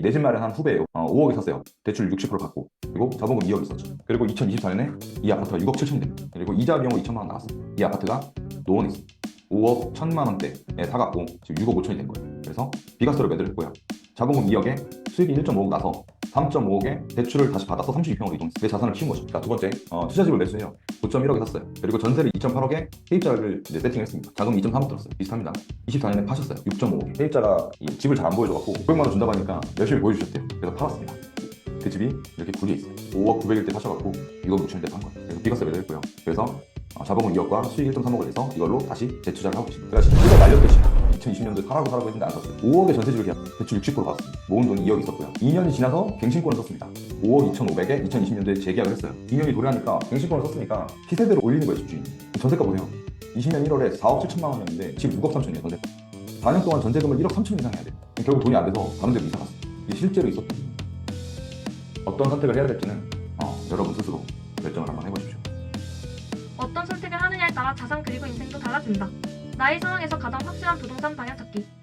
이 내 집 마련한 후배예요. 어, 5억에 샀어요. 대출 60% 받고 그리고 자본금 2억 있었죠. 그리고 2024년에 이 아파트가 6억 7천이 됩니다. 그리고 이자 비용으로 2천만 원 나왔어요. 이 아파트가 노원에 있어요. 5억 1천만 원대에 사갖고 지금 6억 5천이 된 거예요. 그래서 비과세로 매도를 했고요. 자본금 2억에 수익이 1.5억 나서 3.5억에 대출을 다시 받아서 32평으로 이동했어요. 내 자산을 키운 거죠. 자, 두 번째, 어, 투자집을 매수해요. 9.1억에 샀어요. 그리고 전세를 2.8억에 세입자를 이제 세팅했습니다. 자금 2.3억 들었어요. 비슷합니다. 24년에 파셨어요. 6.5억. 세입자가 이 집을 잘 안 보여줘갖고 500만 원 준다고 하니까 열심히 보여주셨대요. 그래서 팔았습니다. 그 집이 이렇게 굴려 있어요. 5억 900일 때 사셔갖고 6억 6천일 때판 거예요. 그래서 비과세 매도했고요. 그래서 어, 자본금 2억과 수익 1.3억을 내서 이걸로 다시 재투자를 하고 계십니다. 제가 진짜 날렸듯이 2020년도에 사라고 사라고 했는데 안 샀어요. 5억의 전세집을 계약 대출 60% 받았습니다. 모은 돈이 2억 있었고요. 2년이 지나서 갱신권을 썼습니다. 5억 2,500에 2020년도에 재계약을 했어요. 2년이 도래하니까 갱신권을 썼으니까 시세대로 올리는 거예요, 집주인이. 전세가 보세요. 20년 1월에 4억 7천만 원이었는데 지금 6억 3천이에요, 전세. 4년 동안 전세금을 1억 3천 이상 해야 돼요. 결국 돈이 안 돼서 다른 데로 이사 갔어요. 이게 실제로 있었던 일입니다. 어떤 선택을 해야 될지는 어, 여러분 스스로 결정을 한번 해보십시오. 어떤 선택을 하느냐에 따라 자산 그리고 인생도 달라진다. 나의 상황에서 가장 확실한 부동산 방향 찾기.